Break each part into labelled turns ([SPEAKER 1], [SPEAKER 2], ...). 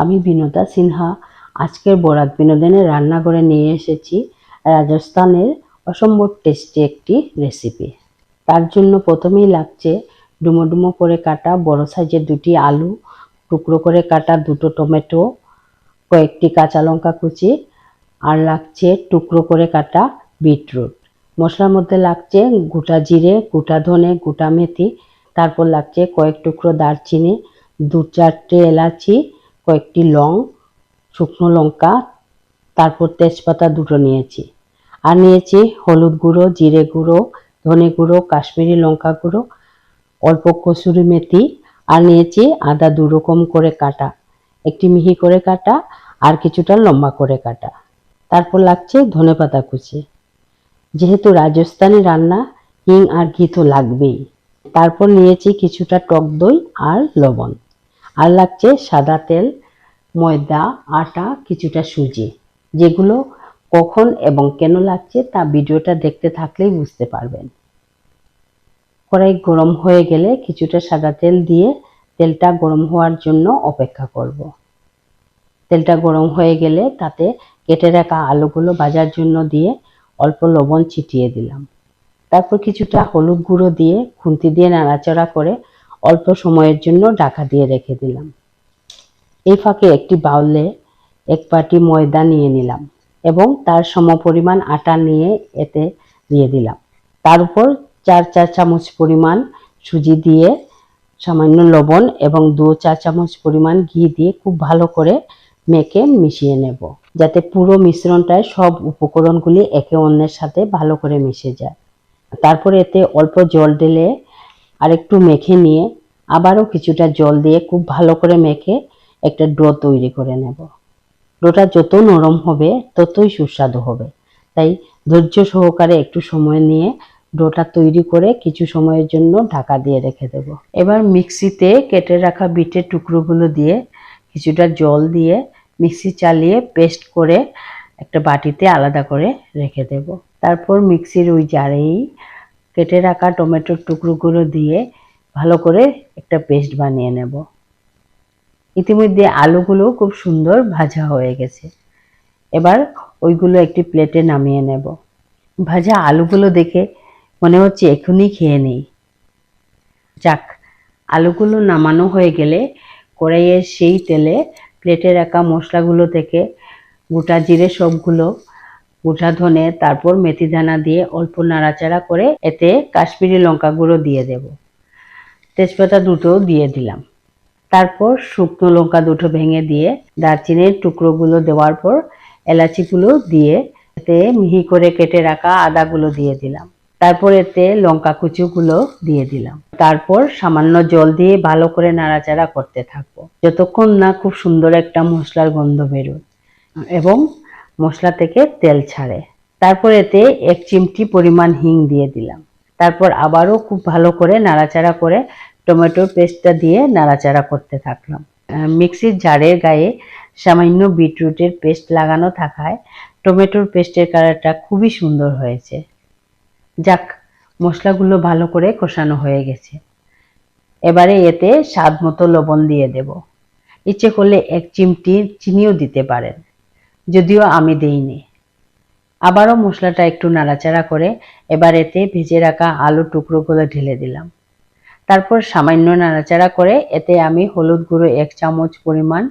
[SPEAKER 1] আমি বিনোদা সিনহা। আজকের বরাত বিনোদনে রান্না করে নিয়ে এসেছি রাজস্থানের অসম্ভব টেস্টি একটি রেসিপি তার জন্য প্রথমেই লাগছে ডুমো ডুমো করে কাটা বড় সাইজের দুটি আলু, টুকরো করে কাটা দুটো টমেটো, কয়েকটি কাঁচা লঙ্কা কুচি, আর লাগছে টুকরো করে কাটা বিটরুট। মশলার মধ্যে লাগছে গোটা জিরে, গোটা ধনে, গোটা মেথি, তারপর লাগছে কয়েক টুকরো দারচিনি দু চারটে এলাচি কয়েকটি লং, শুকনো লঙ্কা, তারপর তেজপাতা দুটো নিয়েছি। আর নিয়েছি হলুদ গুঁড়ো, জিরে গুঁড়ো, ধনে গুঁড়ো, কাশ্মীরি লঙ্কা গুঁড়ো, অল্প কসুরি মেথি, আর নিয়েছি আদা দু রকম করে কাটা। একটি মিহি করে কাটা আর কিছুটা লম্বা করে কাটা। তারপর লাগছে ধনেপাতা কুচি। যেহেতু রাজস্থানি রান্না, হিং আর ঘি তো লাগবেই। তারপর নিয়েছি কিছুটা টক দই আর লবণ। আর লাগছে সাদা তেল ময়দা, আটা, কিছুটা সুজি, যেগুলো কখন এবং কেন লাগছে তা ভিডিওটা দেখতে থাকলেই বুঝতে পারবেন। কড়াই গরম হয়ে গেলে কিছুটা সাদা তেল দিয়ে তেলটা গরম হওয়ার জন্য অপেক্ষা করব। তেলটা গরম হয়ে গেলে তাতে কেটে রাখা আলুগুলো ভাজার জন্য দিয়ে অল্প লবণ ছিটিয়ে দিলাম। তারপর কিছুটা হলুদ গুঁড়ো দিয়ে খুন্তি দিয়ে নাড়াচাড়া করে অল্প সময়ের জন্য ঢাকা দিয়ে রেখে দিলাম। এই ফাঁকে একটি বাউলে এক বাটি ময়দা নিয়ে নিলাম এবং তার সমপরিমাণ আটা নিয়ে এতে দিয়ে দিলাম। তার উপর চার চার চামচ পরিমাণ সুজি দিয়ে সামান্য লবণ এবং দু চা চামচ পরিমাণ ঘি দিয়ে খুব ভালো করে মেখে মিশিয়ে নেব, যাতে পুরো মিশ্রণটায় সব উপকরণগুলি একে অন্যের সাথে ভালো করে মিশে যায়। তারপর এতে অল্প জল দিলে আরেকটু মেখে নিয়ে আবারও কিছুটা জল দিয়ে খুব ভালো করে মেখে একটা ডো তৈরি করে নেব। ডোটা যত নরম হবে, ততই সুস্বাদু হবে। তাই ধৈর্য সহকারে একটু সময় নিয়ে ডোটা তৈরি করে কিছু সময়ের জন্য ঢাকা দিয়ে রেখে দেব। এবার মিক্সিতে কেটে রাখা বিটের টুকরোগুলো দিয়ে কিছুটা জল দিয়ে মিক্সি চালিয়ে পেস্ট করে একটা বাটিতে আলাদা করে রেখে দেব। তারপর মিক্সির ওই জারেই কেটে রাখা টমেটোর টুকরোগুলো দিয়ে ভালো করে একটা পেস্ট বানিয়ে নেব। ইতিমধ্যে আলুগুলো খুব সুন্দর ভাজা হয়ে গেছে। এবার ওইগুলো একটি প্লেটে নামিয়ে নেব। ভাজা আলুগুলো দেখে মনে হচ্ছে এখনই খেয়ে নেই। যাক, আলুগুলো নামানো হয়ে গেলে কড়াইয়ের সেই তেলে প্লেটে রাখা মশলাগুলো থেকে গোটা জিরে সবগুলো, গোটা ধনে, তারপর মেথি দানা দিয়ে অল্প নাড়াচাড়া করে এতে কাশ্মীরি লঙ্কা গুঁড়ো দিয়ে দেব। তেজপাতা দুটো দিয়ে দিলাম। তারপর শুকনো লঙ্কা দুটো ভেঙে দিয়ে দারচিনির টুকরোগুলো দেওয়ার পর এলাচিগুলো দিয়ে এতে মিহি করে কেটে রাখা আদাগুলো দিয়ে দিলাম। তারপর এতে লঙ্কা কুচুগুলো দিয়ে দিলাম। তারপর সামান্য জল দিয়ে ভালো করে নাড়াচাড়া করতে থাকব। যতক্ষণ না খুব সুন্দর একটা মশলার গন্ধ বেরোয় এবং মশলা থেকে তেল ছাড়ে। তারপর এতে এক চিমটি পরিমাণ হিং দিয়ে দিলাম। তারপর আবারও খুব ভালো করে নাড়াচাড়া করে টমেটোর পেস্টটা দিয়ে নাড়াচাড়া করতে থাকলাম। মিক্সির জারের গায়ে সামান্য বিটরুটের পেস্ট লাগানো থাকায় টমেটোর পেস্টের কালারটা খুবই সুন্দর হয়েছে। যাক, মশলাগুলো ভালো করে কষানো হয়ে গেছে। এবারে এতে স্বাদ মতো লবণ দিয়ে দেব। ইচ্ছে করলে এক চিমটি চিনিও দিতে পারেন, যদিও আমি দেইনি। আবারও মশলাটা একটু নাড়াচাড়া করে এবার এতে ভেজে রাখা আলু টুকরোগুলো ঢেলে দিলাম। তারপর সামান্য নাড়াচাড়া করে এতে আমি হলুদ গুঁড়ো এক চামচ পরিমাণ,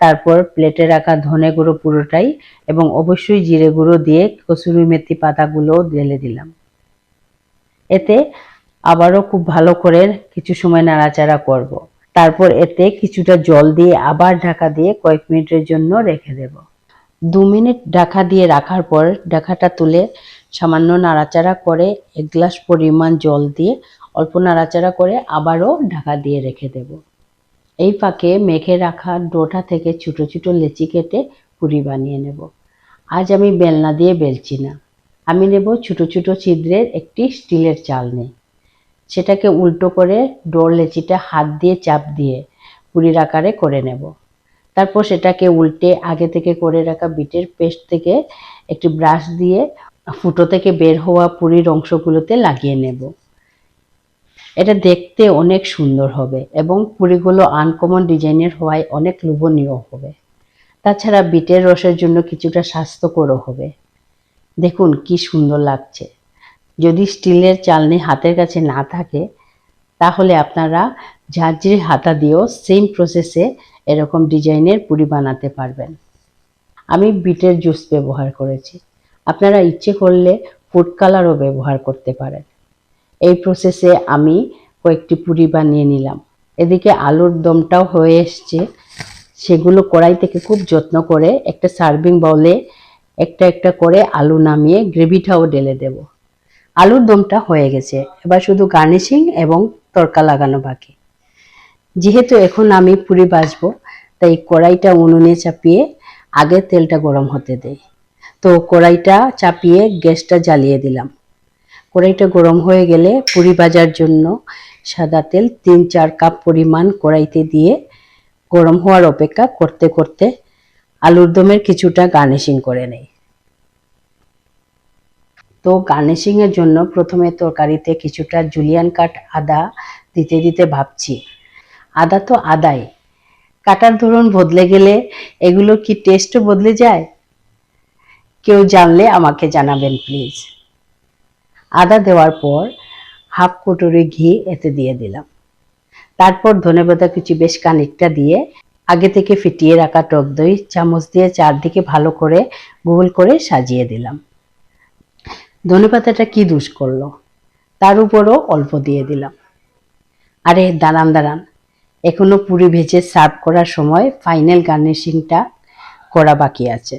[SPEAKER 1] তারপর প্লেটে রাখা ধনে গুঁড়ো পুরোটাই এবং অবশ্যই জিরে গুঁড়ো দিয়ে কসুরি মেথি পাতাগুলোও ঢেলে দিলাম এতে আবারও খুব ভালো করে কিছু সময় নাড়াচাড়া করব। তারপর এতে কিছুটা জল দিয়ে আবার ঢাকা দিয়ে কয়েক মিনিটের জন্য রেখে দেব দু মিনিট ঢাকা দিয়ে রাখার পর ঢাকাটা তুলে সামান্য নাড়াচাড়া করে এক গ্লাস পরিমাণ জল দিয়ে অল্প নাড়াচাড়া করে আবারও ঢাকা দিয়ে রেখে দেব। এই ফাঁকে মেখে রাখা ডোটা থেকে ছোটো ছোটো লেচি কেটে পুরি বানিয়ে নেব। আজ আমি বেলনা দিয়ে বেলছি না। আমি নেব ছোটো ছোটো ছিদ্রের একটি স্টিলের চাল চালনি। সেটাকে উল্টো করে ডোর লেচিটা হাত দিয়ে চাপ দিয়ে পুরির আকারে করে নেব। তারপর সেটাকে উল্টে আগে থেকে করে রাখা বিটের পেস্ট থেকে একটি ব্রাশ দিয়ে ফুটো থেকে বের হওয়া পুরির অংশগুলোতে লাগিয়ে নেব। এটা দেখতে অনেক সুন্দর হবে এবং পুরিগুলো আনকমন ডিজাইনের হওয়ায় অনেক লোভনীয় হবে। তাছাড়া বিটের রসের জন্য কিছুটা স্বাস্থ্যকরও হবে। দেখুন কি সুন্দর লাগছে। যদি স্টিলের চালনি হাতের কাছে না থাকে, তাহলে আপনারা ঝাঁঝরি হাতা দিয়েও সেম প্রসেসে এরকম ডিজাইনের পুরি বানাতে পারবেন। আমি বিটের জুস ব্যবহার করেছি। আপনারা ইচ্ছে করলে ফুড কালারও ব্যবহার করতে পারেন। এই প্রসেসে আমি কয়েকটি পুরি বানিয়ে নিলাম। এদিকে আলুর দমটাও হয়ে এসছে। সেগুলো কড়াই থেকে খুব যত্ন করে একটা সার্ভিং বাউলে একটা একটা করে আলু নামিয়ে গ্রেভিটাও ঢেলে দেব। আলুর দমটা হয়ে গেছে। এবার শুধু গার্নিশিং এবং তরকা লাগানো বাকি। যেহেতু এখন আমি পুরি ভাজবো তাই কড়াইটা উনুনে চাপিয়ে আগে তেলটা গরম হতে দেয় তো কড়াইটা চাপিয়ে গ্যাসটা জ্বালিয়ে দিলাম। কড়াইটা গরম হয়ে গেলে পুরি ভাজার জন্য সাদা তেল তিন চার কাপ পরিমাণ কড়াইতে দিয়ে গরম হওয়ার অপেক্ষা করতে করতে আলুর দমের কিছুটা গার্নিশিং করে নেই। তো গার্নিশিং এর জন্য প্রথমে তরকারিতে কিছুটা জুলিয়ান কাট আদা দিতে দিতে ভাবছি। আদা তো আদাই। কাটার ধরন বদলে গেলে এগুলো কি টেস্টও বদলে যায়? কেউ জানলে আমাকে জানাবেন প্লিজ আদা দেওয়ার পর হাফ কটুরি ঘি এতে দিয়ে দিলাম। তারপর ধনেপাতা কুচি বেশ খানিকটা দিয়ে আগে থেকে ফিটিয়ে রাখা টক দই চামচ দিয়ে চারদিকে ভালো করে গোল করে সাজিয়ে দিলাম। ধনেপাতাটা কি দুষ করল? তার উপরও অল্প দিয়ে দিলাম। আরে, দাঁড়ান দাঁড়ান। এখনও পুরি ভেজে সার্ভ করার সময় ফাইনাল গার্নিশিংটা করা বাকি আছে।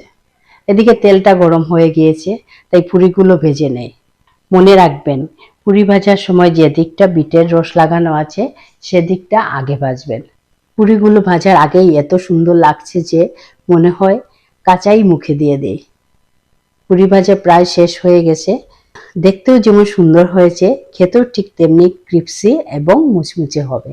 [SPEAKER 1] এদিকে তেলটা গরম হয়ে গিয়েছে, তাই পুরিগুলো ভেজে নেই। মনে রাখবেন, পুরি ভাজার সময় যে দিকটা বিটের রস লাগানো আছে সেদিকটা আগে ভাজবেন। পুরিগুলো ভাজার আগেই এত সুন্দর লাগছে যে মনে হয় কাঁচাই মুখে দিয়ে দেই। পুরি ভাজা প্রায় শেষ হয়ে গেছে। দেখতেও যেমন সুন্দর হয়েছে, খেতেও ঠিক তেমনি ক্রিপসি এবং মুচমুচে হবে।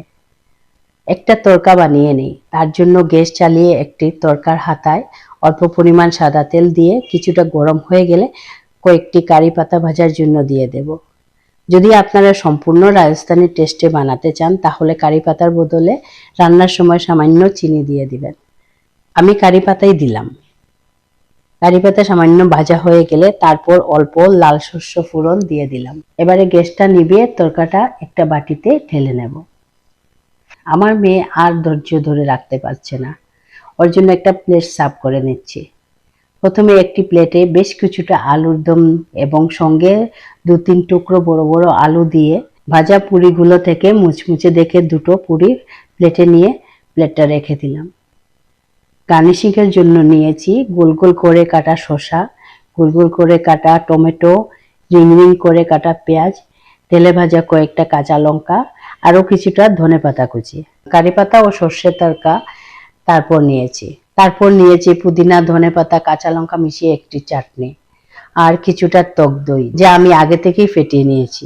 [SPEAKER 1] একটা তরকা বানিয়ে নেই, তার জন্য গ্যাস চালিয়ে একটি তরকার হাতায় অল্প পরিমাণ সাদা তেল দিয়ে কিছুটা গরম হয়ে গেলে কয়েকটি কারি পাতা ভাজার জন্য দিয়ে দেব। যদি আপনারা সম্পূর্ণ রাজস্থানি টেস্টে বানাতে চান, তাহলে কারি পাতার বদলে রান্নার সময় সামান্য চিনি দিয়ে দিবেন। আমি কারি পাতাই দিলাম। কারি পাতা সামান্য ভাজা হয়ে গেলে তারপর অল্প লাল শস্য ফোড়ন দিয়ে দিলাম। এবারে গ্যাসটা নিভিয়ে তরকাটা একটা বাটিতে ঢেলে নেব। আমার মেয়ে আর ধৈর্য ধরে রাখতে পারছে না। ওর জন্য একটা প্লেট সাফ করে নিচ্ছি। প্রথমে একটি প্লেটে বেশ কিছুটা আলুর দম এবং সঙ্গে দু তিন টুকরো বড় বড় আলু দিয়ে ভাজা পুরিগুলো থেকে মুচমুচে দেখে দুটো পুরি প্লেটে নিয়ে প্লেটটা রেখে দিলাম। গার্নিশিংয়ের জন্য নিয়েছি গোল গোল করে কাটা শসা, গোল গোল করে কাটা টমেটো, রিং রিং করে কাটা পেঁয়াজ, তেলে ভাজা কয়েকটা কাঁচা লঙ্কা, আরও কিছুটা ধনে পাতা কুচি। কারি পাতা ও সর্ষের তরকা তারপর নিয়েছি। তারপর নিয়েছি পুদিনা, ধনে পাতা, কাঁচা লঙ্কা মিশিয়ে একটি চাটনি আর কিছুটা টক দই, যা আমি আগে থেকেই ফেটিয়ে নিয়েছি।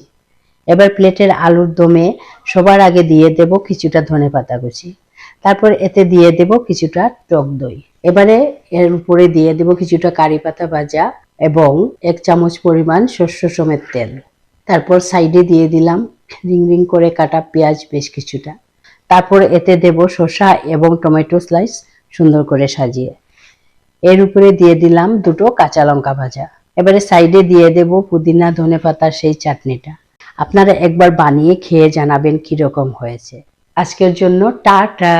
[SPEAKER 1] এবার প্লেটের আলুর দমে সবার আগে দিয়ে দেব কিছুটা ধনে পাতা কুচি, তারপর এতে দিয়ে দেব কিছুটা টক দই। এবারে এর উপরে দিয়ে দেব কিছুটা কারি পাতা ভাজা এবং এক চামচ পরিমাণ শস্য সমেত তেল। তারপর সাইডে দিয়ে দিলাম রিং রিং করে কাটা পেঁয়াজ বেশ কিছুটা। তারপর এতে দেব শসা এবং টমেটো স্লাইস সুন্দর করে সাজিয়ে। এর উপরে দিয়ে দিলাম দুটো কাঁচা লঙ্কা ভাজা। এবারে সাইডে দিয়ে দেব পুদিনা, ধনে পাতার সেই চাটনিটা। আপনারা একবার বানিয়ে খেয়ে জানাবেন কীরকম হয়েছে। আজকের জন্য টাটা।